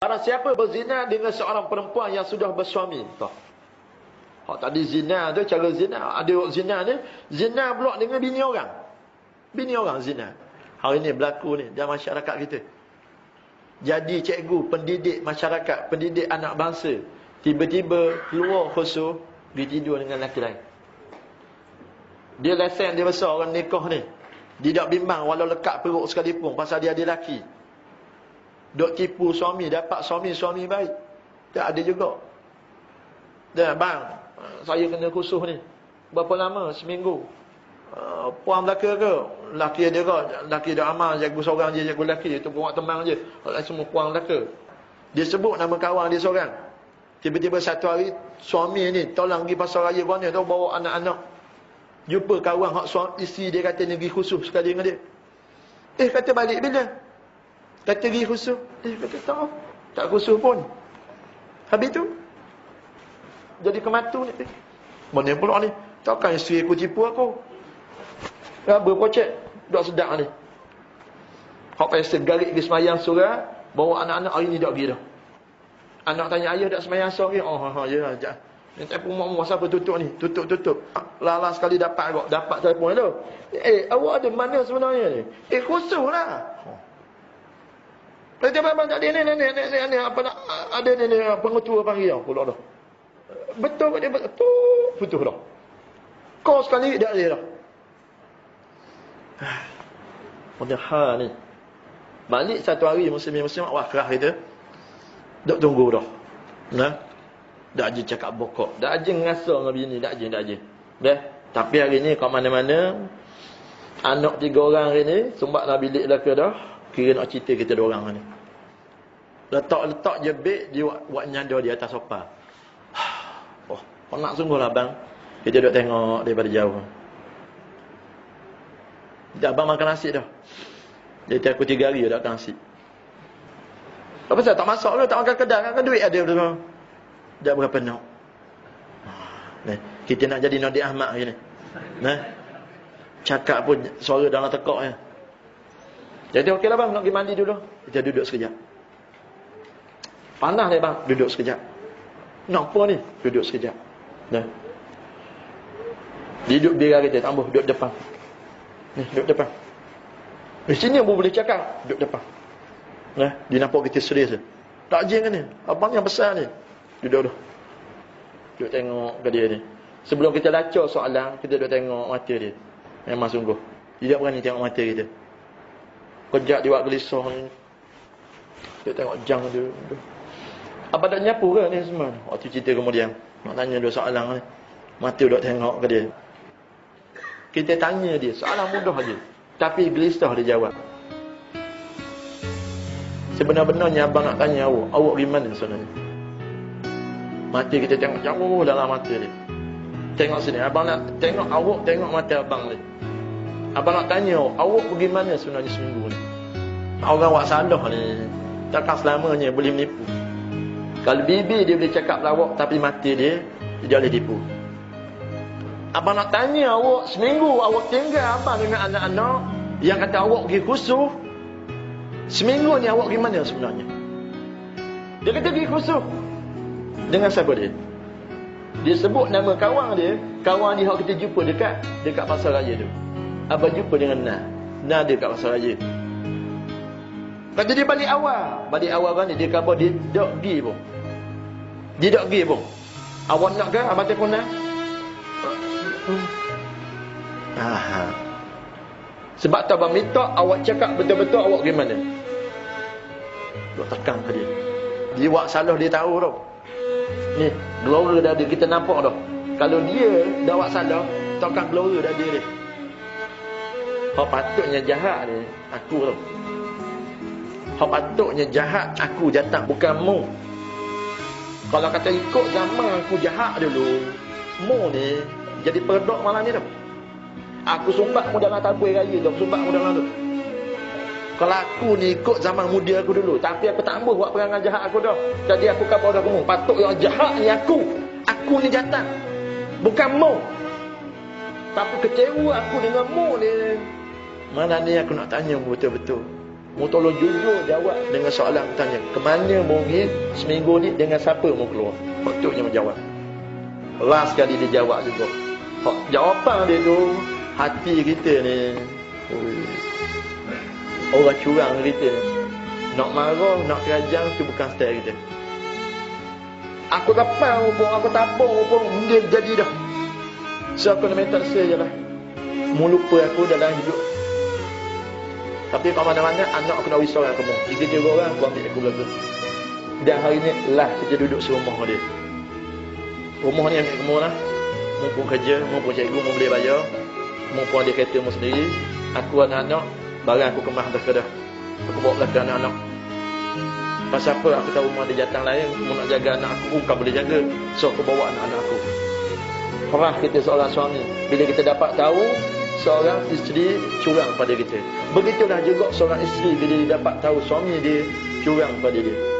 Barang siapa berzina dengan seorang perempuan yang sudah bersuami. Tuh. Hak tadi zina tu cara zina. Ada orang zina ni, zina pula dengan bini orang. Bini orang zina. Hari ni berlaku ni dalam masyarakat kita. Jadi cikgu, pendidik masyarakat, pendidik anak bangsa, tiba-tiba keluar khusus, dia tidur dengan lelaki lain. Dia lesen dia besar orang nikah ni. Dia tak bimbang walau lekat perut sekalipun pasal dia ada lelaki. Dok tipu suami, dapat suami-suami baik. Tak ada juga. Dah bang, saya kena khusus ni. Berapa lama? Seminggu. Uh, puan belaka ke? Laki dia ke? Laki dia amal, jago seorang je, jago laki. Itu buat teman je. Semua puan belaka. Dia sebut nama kawan dia seorang. Tiba-tiba satu hari, suami ni tolong pergi pasar raya mana tu bawa anak-anak. Jumpa kawan hak suami isteri dia kata negeri khusus sekali dengan dia. Eh kata balik bila? Kata pergi khusus. Eh kata tak. Tak khusus pun. Habis tu jadi kematu ni. Mana pula ni? Takkan isteri aku tipu aku. Apa pocek? Dok sedap ni. Hak pesen garik pergi semayang surah. Bawa anak-anak hari ni tak pergi dah. Anak tanya ayah tak semayang surah Oh, ha, ya. Ya. Ni tak pun mak siapa tutup ni? Tutup, tutup. Lala sekali dapat kok. Dapat telefon tu. Eh, awak ada mana sebenarnya ni? Eh, khusus lah. Nanti abang tak ada ni, ni, ni, ni, ni, apa nak, ada ni, ni, pengetua panggil aku, pula dah. Betul kat dia betul. Putus dah. Kau sekali dah ada dah. Pada hal ni. Balik satu hari muslim-muslim wakrah kita. Dok tunggu dah. Nah. Dak aje cakap bokok. Dak aje ngasa dengan bini, dak aje, dak aje. Dah. Tapi hari ni kau mana-mana anak tiga orang hari ni sumbat bilik belaka dah. Kira nak cerita kita dua orang ni. Letak-letak je beg dia buat, buat nyanda di atas sofa. Penat sungguh lah bang. Kita duduk tengok daripada jauh. Dah abang makan nasi dah. Jadi aku tiga hari dah makan nasi. Apa saya tak masak ke? Tak makan kedai. Kan duit ada betul. Dah berapa nak? Nah, kita nak jadi Nabi Ahmad ni. Nah. Cakap pun suara dalam tekak ya. Jadi okeylah bang, nak pergi mandi dulu. Kita duduk sekejap. Panas ni bang, duduk sekejap. Nak apa ni? Duduk sekejap. Dah. Dia duduk biar kita tambah duduk depan. Ni duduk depan. Di sini pun boleh cakap, duduk depan. Nah, dia nampak kita serius. Tak jeng kan ni? Abang yang besar ni. Duduk dah. Duduk tengok ke dia ni. Sebelum kita lacak soalan, kita duduk tengok mata dia. Memang sungguh. Dia tak berani tengok mata kita. Kejap dia buat gelisah ni. Duduk tengok jang dia. Apa tak nyapu ke ni semua? Waktu cerita kemudian. Nak tanya dua soalan ni. Mata duduk tengok ke dia. Kita tanya dia. Soalan mudah aja. Tapi gelisah dia jawab. Sebenar-benarnya abang nak tanya awak. Awak gimana sebenarnya? Mata kita tengok jauh dalam mata dia. Tengok sini. Abang nak tengok awak tengok mata abang ni. Abang nak tanya awak. Awak bagaimana sebenarnya seminggu ni? Orang awak salah ni. Takkan selamanya boleh menipu. Kalau bibi dia boleh cakap lawak tapi mati dia, dia boleh tipu. Abang nak tanya awak, seminggu awak tinggal abang dengan anak-anak yang kata awak pergi khusus. Seminggu ni awak gimana sebenarnya? Dia kata pergi khusus. Dengan siapa dia? Dia sebut nama kawan dia, kawan dia kita jumpa dekat dekat pasar raya tu. Abang jumpa dengan Na. Na dia kat pasar raya. Kata dia balik awal. Balik awal kan dia kata dia tak pergi pun. Dia tak pergi pun. Awak nak ke abang telefon nak? Aha. Sebab tu abang minta awak cakap betul-betul awak gimana. Duk tekan ke dia. Dia buat salah dia tahu tau. Ni, gelora dah ada kita nampak dah. Kalau dia dah buat salah, tekan gelora dah ada dia. Kau patutnya jahat ni, aku tau. Kau patutnya jahat aku jatah bukan mu. Kalau kata ikut zaman aku jahat dulu, mu ni jadi perdok malam ni tu. Aku sumbat mu dalam tabui raya tu, sumbat mu dalam tu. Kalau aku ni ikut zaman muda aku dulu, tapi aku tak ambil buat perangai jahat aku dah. Jadi aku kabar dah kamu, patut yang jahat ni aku. Aku ni jatah. Bukan mu. Tapi kecewa aku dengan mu ni. Mana ni aku nak tanya betul-betul. Mu tolong jujur jawab dengan soalan tanya. Ke mana mu pergi seminggu ni dengan siapa mu keluar? Patutnya menjawab. Last sekali dia jawab juga. Hak jawapan dia tu hati kita ni. Ui. Orang curang kita ni. Nak marah, nak kerajang tu bukan style kita. Aku kapal pun, aku tapung pun, dia jadi dah. So aku nak minta saya je lah. Mu lupa aku dalam hidup. Tapi kat mana-mana, anak aku nak risau dengan kamu. Tiga tiga orang, aku ambil aku belakang. Dan hari ni, lah kita duduk serumah dia. Rumah ni ambil kamu lah. Mumpung kerja, mumpung cikgu, mumpung boleh bayar. Mumpung ada kereta mu sendiri. Aku anak-anak, barang aku kemas dah dah. Aku bawa belakang anak-anak. Pasal apa aku tahu rumah ada jatang lain Mau nak jaga anak aku Bukan boleh jaga So aku bawa anak-anak aku Perah kita seorang suami Bila kita dapat tahu Seorang isteri curang pada kita. Begitulah juga seorang isteri Bila dia dapat tahu suami dia curang pada dia